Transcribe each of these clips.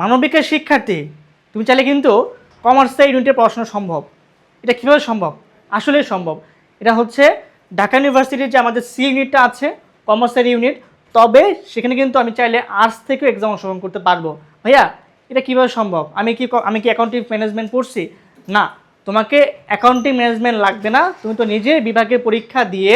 মানবিকের শিক্ষার্থী, তুমি চাইলে কিন্তু কমার্সের ইউনিটে পড়াশোনা সম্ভব। এটা কীভাবে সম্ভব? আসলেই সম্ভব। এটা হচ্ছে ঢাকা ইউনিভার্সিটির যে আমাদের সি ইউনিটটা আছে কমার্সের ইউনিট তবে সেখানে কিন্তু আমি চাইলে আর্টস থেকেও এক্সাম অংশগ্রহণ করতে পারব। ভাইয়া, এটা কীভাবে সম্ভব? আমি কি আমি কি অ্যাকাউন্টিং ম্যানেজমেন্ট পড়ছি না, তোমাকে অ্যাকাউন্টিং ম্যানেজমেন্ট লাগবে না। তুমি তো নিজে বিভাগের পরীক্ষা দিয়ে,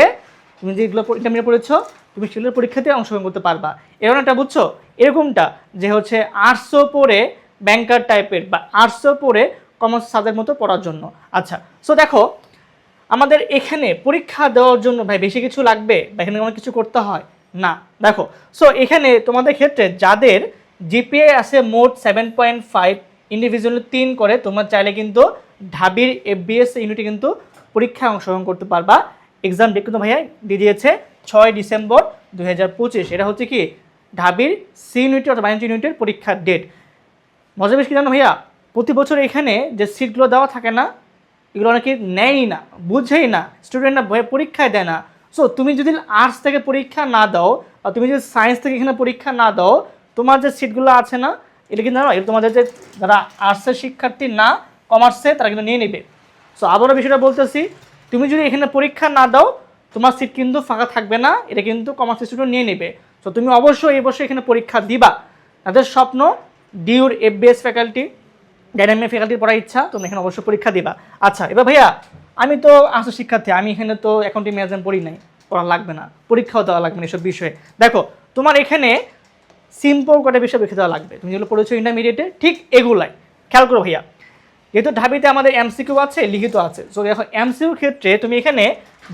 তুমি যেগুলো ইন্টারমিডিয়েট পড়েছো, তুমি সেগুলোর পরীক্ষাতে অংশগ্রহণ করতে পারবা। এরকম একটা বুঝছ? এরকমটা যে হচ্ছে আর্টসও পড়ে ব্যাংকার টাইপের বা আর্টসও পড়ে কমার্স সাদের মতো পড়ার জন্য। আচ্ছা সো দেখো, আমাদের এখানে পরীক্ষা দেওয়ার জন্য ভাই বেশি কিছু লাগবে বা এখানে আমার কিছু করতে হয়? না, দেখো সো এখানে তোমাদের ক্ষেত্রে যাদের জিপিএ আছে মোট সেভেন পয়েন্ট ফাইভ ইন্ডিভিজুয়াল তিন করে, তোমরা চাইলে কিন্তু ঢাবির এফবিএস ইউনিটে কিন্তু পরীক্ষায় অংশগ্রহণ করতে পারবা। এক্সাম ডেট কিন্তু ভাইয়া দিয়ে দিয়েছে ছয় ডিসেম্বর দু হাজার পঁচিশ। এটা হচ্ছে কি? ঢাবির সি ইউনিট অর্থাৎ বাণিজ্য ইউনিটের পরীক্ষার ডেট মজা বেশ কি জানো ভাইয়া? প্রতি বছর এখানে যে সিটগুলো দেওয়া থাকে না, এগুলো অনেকে নেয়ই না, বুঝেই না স্টুডেন্টরা পরীক্ষায় দেয় না। সো তুমি যদি আর্টস থেকে পরীক্ষা না দাও আর তুমি যদি সায়েন্স থেকে এখানে পরীক্ষা না দাও, তোমার যে সিটগুলো আছে না, এটা কিন্তু এটা তোমাদের যে যারা আর্টসের শিক্ষার্থী না কমার্সে তারা কিন্তু নিয়ে নেবে। সো আবারও বিষয়টা বলতেছি, তুমি যদি এখানে পরীক্ষা না দাও, তোমার সিট কিন্তু ফাঁকা থাকবে না, এটা কিন্তু কমার্স স্টুডেন্ট নিয়ে নেবে। সো তুমি অবশ্যই এই বছর এখানে পরীক্ষা দিবা। তাদের স্বপ্ন ডিউর এফবিএস ফ্যাকাল্টি ডাইনামিক ফ্যাকাল্টি পড়ার ইচ্ছা, তুমি এখানে অবশ্যই পরীক্ষা দিবা। আচ্ছা এবার ভাইয়া, আমি তো আসো শিক্ষার্থী, আমি এখানে তো অ্যাকাউন্টিং ম্যানেজমেন্ট পড়ি নাই, পড়া লাগবে না, পরীক্ষাও দেওয়া লাগবে না এসব বিষয়ে। দেখো, তোমার এখানে সিম্পল কটা বিষয় লিখে দেওয়া লাগবে। তুমি যেগুলো পড়েছো ইন্টারমিডিয়েটে ঠিক এগুলাই। খেয়াল করো ভাইয়া, যেহেতু ঢাবিতে আমাদের এমসিকিউ আছে, লিখিত আছে। তো দেখো এমসিকিউ ক্ষেত্রে তুমি এখানে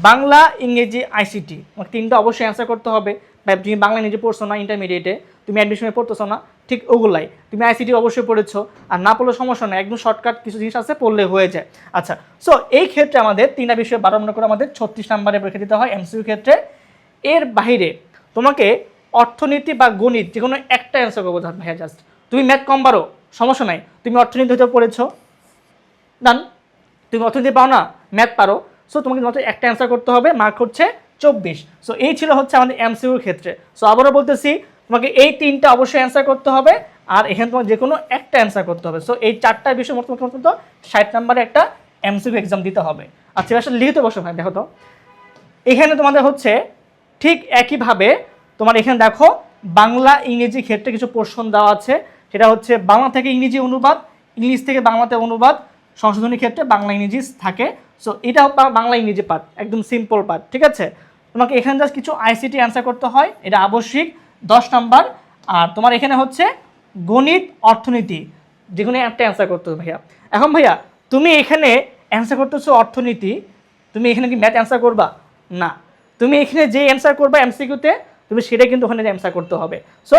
বাংলা, ইংরেজি আইসিটি তিনটা অবশ্যই অ্যান্সার করতে হবে। বা তুমি বাংলা নিজে পড়ছো না ইন্টারমিডিয়েটে তুমি অ্যাডমিশনে পড়তেছো না? ঠিক ওগুলাই। তুমি আইসিটি অবশ্যই পড়েছো। আর না পড়লে সমস্যা নেই, একদম শর্টকাট কিছু জিনিস আছে, পড়লে হয়ে যায়। আচ্ছা সো এই ক্ষেত্রে আমাদের তিনটা বিষয়ে বারো নম্বর করে আমাদের ছত্রিশ নাম্বারে পরীক্ষা দিতে হয় এমসিকিউ ক্ষেত্রে। এর বাইরে তোমাকে অর্থনীতি বা গণিত যে কোনো একটা অ্যান্সার করব ভাইয়া জাস্ট তুমি ম্যাথ কম পারো, সমস্যা নাই। তুমি অর্থনীতি হয়তো পড়েছো। ডান তুমি অর্থনীতি পাও না ম্যাথ পারো। সো তোমাকে মাত্র একটা অ্যান্সার করতে হবে মার্ক হচ্ছে চব্বিশ। সো এই ছিল হচ্ছে আমাদের এমসিউর ক্ষেত্রে। সো আবারও বলতেছি, তোমাকে এই তিনটা অবশ্যই অ্যান্সার করতে হবে, আর এখানে তোমার যে কোনো একটা অ্যান্সার করতে হবে। সো এই চারটা বিষয় মোট তোমাকে মতো ষাট নাম্বারে একটা এমসিউ এক্সাম দিতে হবে। আচ্ছা আসলে লিখিত বসো ভাই, দেখো তো। এখানে তোমাদের হচ্ছে ঠিক একইভাবে তোমার এখানে দেখো, বাংলা ইংরেজি ক্ষেত্রে কিছু প্রশ্ন দেওয়া আছে। সেটা হচ্ছে বাংলা থেকে ইংরেজি অনুবাদ, ইংলিশ থেকে বাংলাতে অনুবাদ, সংশোধনী ক্ষেত্রে বাংলা ইংরেজি থাকে। সো এটা বাংলা ইংরেজি পার্ট একদম সিম্পল পার্ট ঠিক আছে? তোমাকে এখানে জাস্ট কিছু আইসিটি অ্যান্সার করতে হয়। এটা আবশ্যিক। দশ নাম্বার। আর তোমার এখানে হচ্ছে গণিত, অর্থনীতি। যে কোনো একটা অ্যান্সার করতে ভাইয়া। এখন ভাইয়া, তুমি এখানে অ্যান্সার করতেছো অর্থনীতি। তুমি এখানে কি ম্যাথ অ্যান্সার করবা? না। তুমি এখানে যে অ্যান্সার করবা এমসিকিউতে তুমি সেটাই কিন্তু ওখানে অ্যান্সার করতে হবে। সো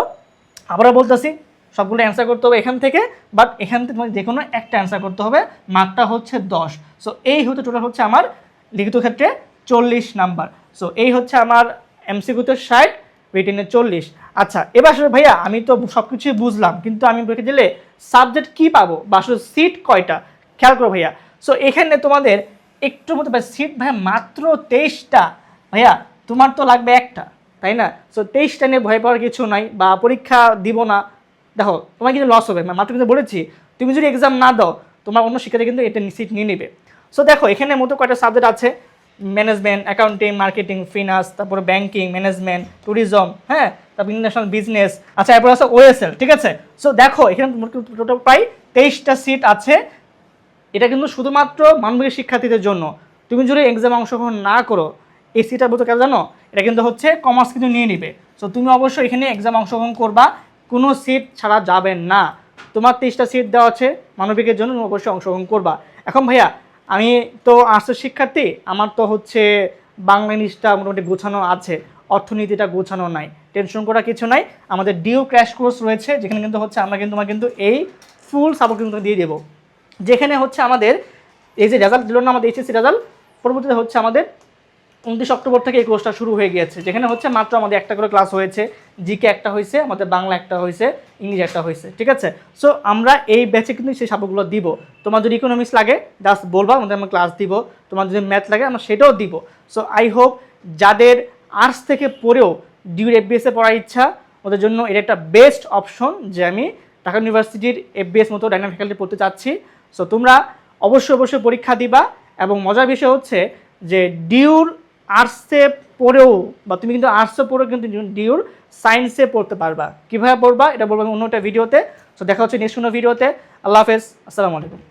আবারও বলতেছি, সবগুলো অ্যান্সার করতে হবে এখান থেকে। বাট এখান থেকে তোমাকে যে কোনো একটা অ্যান্সার করতে হবে। মার্কটা হচ্ছে দশ। সো এই হচ্ছে টোটাল হচ্ছে আমার লিখিত ক্ষেত্রে চল্লিশ নাম্বার। সো এই হচ্ছে আমার এমসিকিউতে ষাট রিটেনে চল্লিশ। আচ্ছা এবার আসলে ভাইয়া, আমি তো সব কিছুই বুঝলাম, কিন্তু আমি বলে দিলে সাবজেক্ট কি পাবো? বা আসলে সিট কয়টা? খেয়াল করো ভাইয়া। সো এখানে তোমাদের একটু মতো ভাই সিট ভাইয়া মাত্র তেইশটা। ভাইয়া, তোমার তো লাগবে একটা, তাই না? সো তেইশটা নিয়ে ভয় পাওয়ার কিছু নাই, বা পরীক্ষা দিব না। দেখো তোমার কিন্তু লস হবে, মাত্র কিন্তু বলেছি, তুমি যদি এক্সাম না দাও, তোমার অন্য শিক্ষার্থী কিন্তু এটা সিট নিয়ে নেবে। সো দেখো, এখানে মতো কয়টা সাবজেক্ট আছে? ম্যানেজমেন্ট অ্যাকাউন্টিং মার্কেটিং ফিনান্স তারপরে ব্যাংকিং ম্যানেজমেন্ট ট্যুরিজম হ্যাঁ? তারপর ইন্টারন্যাশনাল বিজনেস আচ্ছা এরপর আছে ওএসএল ঠিক আছে? সো দেখো, এখানে টোটাল প্রায় তেইশটা সিট আছে। এটা কিন্তু শুধুমাত্র মানবিক শিক্ষার্থীদের জন্য। তুমি যদি এক্সামে অংশগ্রহণ না করো, এই সিটটা বলতে কেন জানো? এটা কিন্তু হচ্ছে কমার্স কিন্তু নিয়ে নিবে। সো তুমি অবশ্যই এখানে এক্সাম অংশগ্রহণ করবা, কোনো সিট ছাড়া যাবে না। তোমার তেইশটা সিট দেওয়া আছে মানবিকের জন্য, তুমি অবশ্যই অংশগ্রহণ করবা। এখন ভাইয়া আমি তো আর্টসের শিক্ষার্থী, আমার তো হচ্ছে বাংলা ইংলিশটা মোটামুটি গোছানো আছে, অর্থনীতিটা গোছানো নাই টেনশন করা কিছু নাই। আমাদের ডিউ ক্র্যাশ কোর্স রয়েছে, যেখানে কিন্তু হচ্ছে আমরা কিন্তু কিন্তু এই ফুল সাপোর্ট কিন্তু দিয়ে দেবো। যেখানে হচ্ছে আমাদের এই যে রেজাল্ট দিল না আমাদের এইচএসসি রেজাল্ট পরবর্তীতে হচ্ছে আমাদের উনত্রিশ অক্টোবর থেকে এই কোর্সটা শুরু হয়ে গিয়েছে, যেখানে হচ্ছে মাত্র আমাদের একটা করে ক্লাস হয়েছে জিকে একটা হয়েছে, আমাদের বাংলা একটা হয়েছে ইংলিশ একটা হয়েছে, ঠিক আছে? সো আমরা এই ব্যাচে কিন্তু সেই সাপোর্টগুলো দিব। তোমার যদি ইকোনমিক্স লাগে জাস্ট বলবা, আমাদের আমরা ক্লাস দিব। তোমার যদি ম্যাথ লাগে, আমরা সেটাও দিব। সো আই হোপ যাদের আর্টস থেকে পড়েও ডিউর এফবিএসে পড়ার ইচ্ছা, ওদের জন্য এটা একটা বেস্ট অপশন যে আমি ঢাকা ইউনিভার্সিটির এফবিএস মতো ডাইনামিক ফ্যাকাল্টি পড়তে চাচ্ছি। সো তোমরা অবশ্যই অবশ্যই পরীক্ষা দিবা এবং মজার বিষয় হচ্ছে যে ডিউর আর্টসে পড়েও বা তুমি কিন্তু আর্টসে পড়েও কিন্তু ডিউর সায়েন্সে পড়তে পারবা। কীভাবে পড়বা এটা বলব অন্য একটা ভিডিওতে। সো দেখা হচ্ছে নেক্সট কোনো ভিডিওতে। আল্লাহ হাফেজ। আসসালামু আলাইকুম।